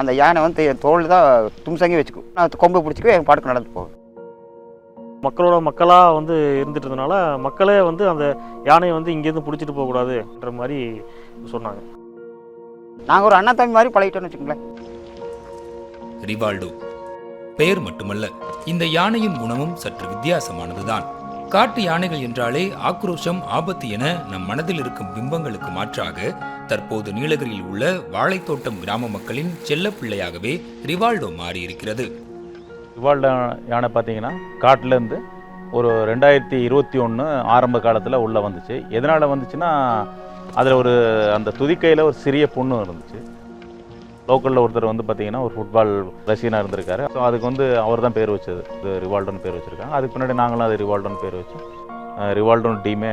அந்த யானை வந்து என் தோல் தான் தும்சங்கி வச்சுக்கும். நான் கொம்பு பிடிச்சிக்குவேன் என் பாட்டுக்கு நடந்து போகும். மக்களோட மக்களாக வந்து இருந்துட்டு இருந்தனால மக்களே வந்து அந்த யானையை வந்து இங்கேருந்து பிடிச்சிட்டு போகக்கூடாதுன்ற மாதிரி சொன்னாங்க. நாங்கள் ஒரு அண்ணா தம்பி மாதிரி பழகிட்டோம்னு வச்சுக்கோங்களேன். ரிவால்டோ. பெயர் மட்டுமல்ல இந்த யானையின் குணமும் சற்று வித்தியாசமானதுதான். காட்டு யானைகள் என்றாலே ஆக்ரோஷம் ஆபத்து என நம் மனதில் இருக்கும் பிம்பங்களுக்கு மாற்றாக தற்போது நீலகிரியில் உள்ள வாழைத்தோட்டம் கிராம மக்களின் செல்ல பிள்ளையாகவே ரிவால்டோ மாறியிருக்கிறது. ரிவால்டோ யானை பார்த்தீங்கன்னா காட்டிலேருந்து ஒரு ரெண்டாயிரத்தி இருபத்தி ஒன்று ஆரம்ப காலத்தில் உள்ளே வந்துச்சு. எதனால் வந்துச்சுன்னா அதில் ஒரு அந்த துதிக்கையில் ஒரு சிறிய பொண்ணு இருந்துச்சு. லோக்கலில் ஒருத்தர் வந்து பார்த்தீங்கன்னா ஒரு ஃபுட்பால் ரசிகனாக இருந்திருக்காரு. ஸோ அதுக்கு வந்து அவர் தான் பேர் வச்சது. இது ரிவால்டோன்னு பேர் வச்சுருக்காங்க. அதுக்கு பின்னாடி நாங்களும் அது ரிவால்டோன்னு பேர் வச்சு ரிவால்டோன் டீமே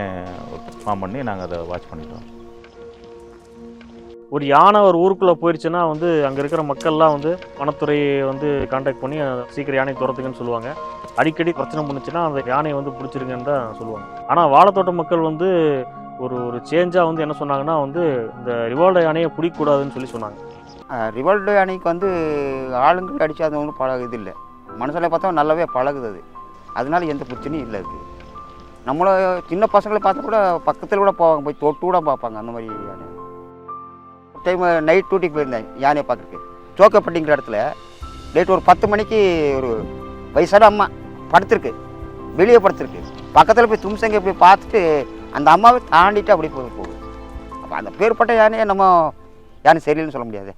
ஃபார்ம் பண்ணி நாங்கள் அதை வாட்ச் பண்ணிட்டோம். ஒரு யானை ஒரு ஊருக்குள்ளே போயிடுச்சுன்னா வந்து அங்கே இருக்கிற மக்கள்லாம் வந்து வனத்துறையை வந்து காண்டாக்ட் பண்ணி சீக்கிரம் யானை துரத்துங்கன்னு சொல்லுவாங்க. அடிக்கடி பிரச்சனை பண்ணுச்சுன்னா அந்த யானையை வந்து பிடிச்சிருங்கன்னு தான் சொல்லுவாங்க. ஆனால் வாழைத்தோட்ட மக்கள் வந்து ஒரு ஒரு சேஞ்சாக வந்து என்ன சொன்னாங்கன்னா வந்து இந்த ரிவால்டோ யானையை பிடிக்கக்கூடாதுன்னு சொல்லி சொன்னாங்க. ரிவால்டோ யானைக்கு வந்து ஆளுங்கள் அடித்து அது ஒன்றும் பழக இது இல்லை. மனசில் பார்த்தா நல்லாவே பழகுது அது. அதனால எந்த பிரச்சனையும் இல்லை அது நம்மளை சின்ன பசங்களை பார்த்தா கூட பக்கத்தில் கூட போவாங்க போய் தொட்டு கூட பார்ப்பாங்க அந்த மாதிரி யானை. டைம் நைட் டியூட்டிக்கு போயிருந்தேன் யானையை பார்க்குறதுக்கு. சோக்கப்பட்டிங்கிற இடத்துல லேட் ஒரு பத்து மணிக்கு ஒரு வயசான அம்மா படுத்திருக்கு. வெளியே படுத்திருக்கு. பக்கத்தில் போய் தும்சங்க போய் பார்த்துட்டு அந்த அம்மாவை தாண்டிட்டு அப்படி போய் போகுது. அப்போ அந்த பேர்பட்ட யானையை நம்ம யானை சரியில்லைன்னு சொல்ல முடியாது.